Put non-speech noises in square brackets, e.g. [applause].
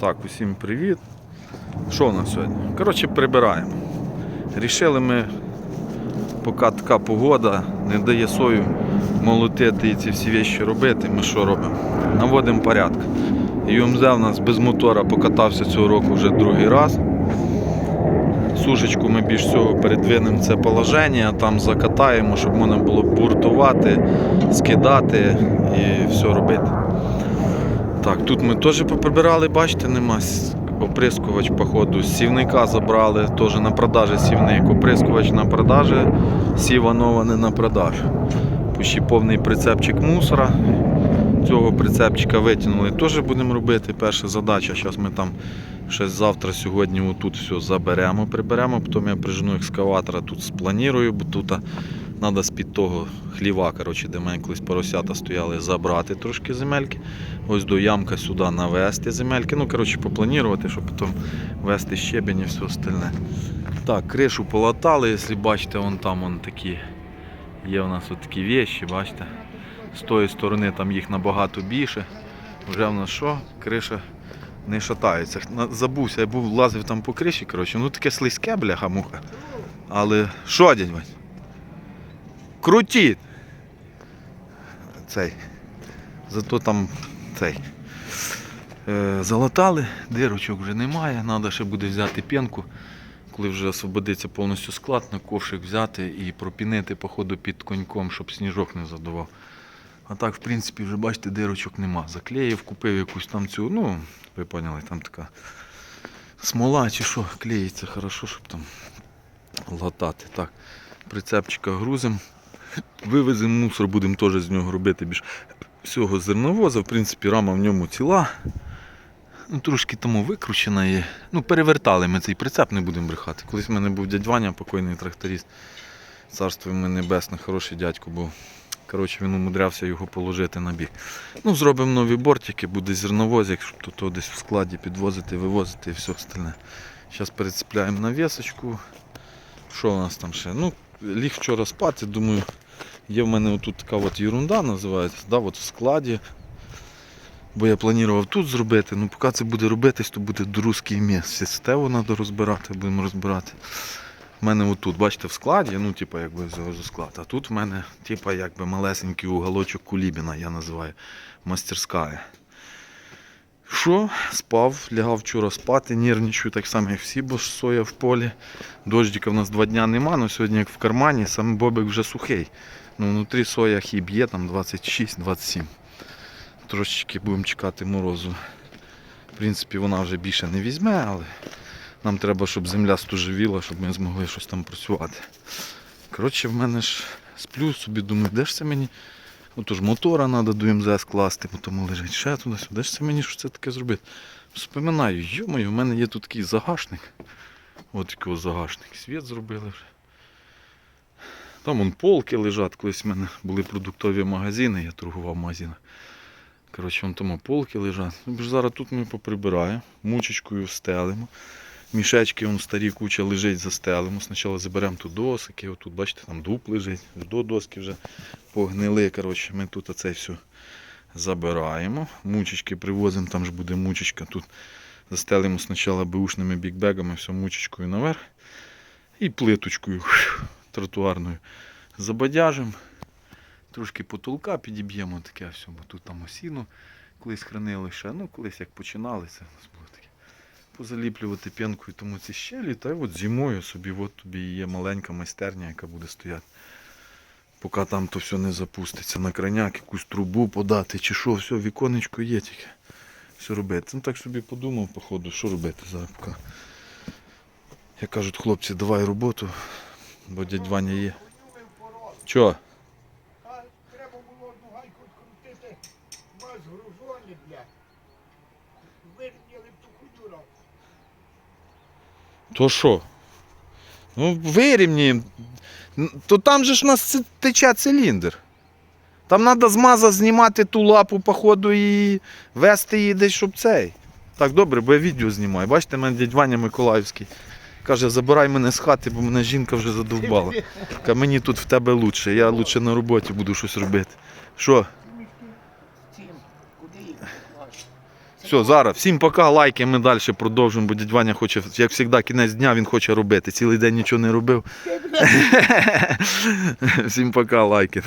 Так, усім привіт. Що у нас сьогодні? Коротше, прибираємо. Рішили ми, поки така погода не дає сою молотити і ці всі вещі робити, ми що робимо? Наводимо порядок. ЮМЗ у нас без мотора покатався цього року вже другий раз. Сушечку ми більш всього передвинемо це положення, там закатаємо, щоб можна було буртувати, скидати і все робити. Так, тут ми теж поприбирали, бачите, нема оприскувач, походу, сівника забрали, теж на продажі сівник, оприскувач на продажі, сіва нова не на продажі. Почти повний прицепчик мусора. Цього прицепчика витягнули, теж будемо робити. Перша задача. Зараз ми там ще завтра, сьогодні отут все заберемо, приберемо, потім я прижену екскаватора, тут спланірую, бо тут треба з-під того хліва, коротше, де мене колись поросята стояли, забрати трошки земельки. Ось до ямка сюди навести земельки. Ну, коротше, попланувати, щоб потім вести щебень і все остальне. Так, кришу полатали, якщо бачите, вон там вон такі. Є у нас такі вещі, бачите. З тої сторони там їх набагато більше. Вже в нас що? Криша не шатається. Забувся, я був лазив там по криші, коротше, ну таке слизьке, бляха муха. Але що, дядь Вань? Крутіть! Цей. Зато там цей. Е, залатали, дирочок вже немає, треба ще буде взяти п'янку, коли вже освободиться повністю склад, на ковшик взяти і пропінити, походу, під коньком, щоб сніжок не задував. А так, в принципі, вже бачите, дирочок нема. Заклеїв, купив якусь там цю, ну, ви поняли, там така смола чи що, клеїться хорошо, щоб там латати. Так, прицепчика грузимо. Вивеземо мусор, будемо теж з нього робити більш всього зерновоза. В принципі, рама в ньому ціла. Ну, трошки тому викручена є. Ну, перевертали ми цей прицеп, не будемо брехати. Колись в мене був дядь Ваня, покойний тракторист. Царство йому небесне, хороший дядько був. Коротше, він умудрявся його положити на бік. Ну, зробимо нові бортики, буде зерновозик, щоб тут то десь в складі підвозити, вивозити і все остальне. Зараз перецепляємо навісочку. Що у нас там ще? Ну, ліг вчора спати, думаю, є в мене отут така от ерунда називається, да, от в складі. Бо я планував тут зробити, ну поки це буде робитись, то буде друзький місць. Стеву треба розбирати, будемо розбирати. У мене отут, бачите, в складі, ну, типу, якби завожу склад. А тут в мене, типу, якби малесенький уголочок кулібіна, я називаю мастерська. Що? Спав, лягав вчора спати, нервничаю так само, як всі, бо ж соя в полі. Дождика в нас два дня нема, але сьогодні як в кармані, сам бобик вже сухий. Ну, внутрі соя хіб є, там 26-27. Трошечки будемо чекати морозу. В принципі, вона вже більше не візьме, але нам треба, щоб земля стужевіла, щоб ми змогли щось там працювати. Коротше, в мене ж сплю собі, думаю, де ж це мені? Отож мотора треба до МЗС класти, тому лежить ще туди-сюди. Де ж це мені що це таке зробити? Вспоминаю, йомаю, в мене є тут такий загашник. Ось такий загашник. Світ зробили вже. Там вон полки лежать, колись в мене були продуктові магазини, я торгував в. Коротше, вон тому полки лежать. Ну, зараз тут ми поприбираємо, мучечкою встелимо. Мішечки вон старі куча лежить, застелимо. Спочатку заберемо тут досики, отут, бачите, там дуб лежить, до доски вже погнили. Коротше, ми тут оце все забираємо. Мучечки привозимо, там ж буде мучечка. Тут застелимо спочатку беушними бікбегами, все мучечкою наверх. І плиточкою [laughs] тротуарною забадяжимо. Трошки потолка підіб'ємо таке все, бо тут там осіну колись хранили ще. Ну, колись як починали, це у нас було таке. Позаліплювати п'янкою, тому ці щелі, та й от зимою собі от тобі є маленька майстерня, яка буде стояти. Поки там то все не запуститься. На краняк якусь трубу подати чи що, все, віконечко є тільки. Все робити. Ну так собі подумав, походу, що робити зараз поки. Як кажуть хлопці, давай роботу, бо дядь Ваня є. Чо? Треба було одну гайку відкрутити, вас б ту хуйню. То що? Ну, вирівнюємо. То там же ж у нас тече циліндр. Там треба змаза знімати ту лапу, походу, і вести її десь, щоб цей. Так, добре, бо я відео знімаю. Бачите, мене дядь Ваня Миколаївський. Каже, забирай мене з хати, бо мене жінка вже задовбала. Каже, мені тут в тебе лучше, я лучше на роботі буду щось робити. Що? Все, зараз. Всім пока, лайки, ми далі продовжимо, бо дядь Ваня хоче, як завжди, кінець дня він хоче робити. Цілий день нічого не робив. [laughs] Всім пока, лайки.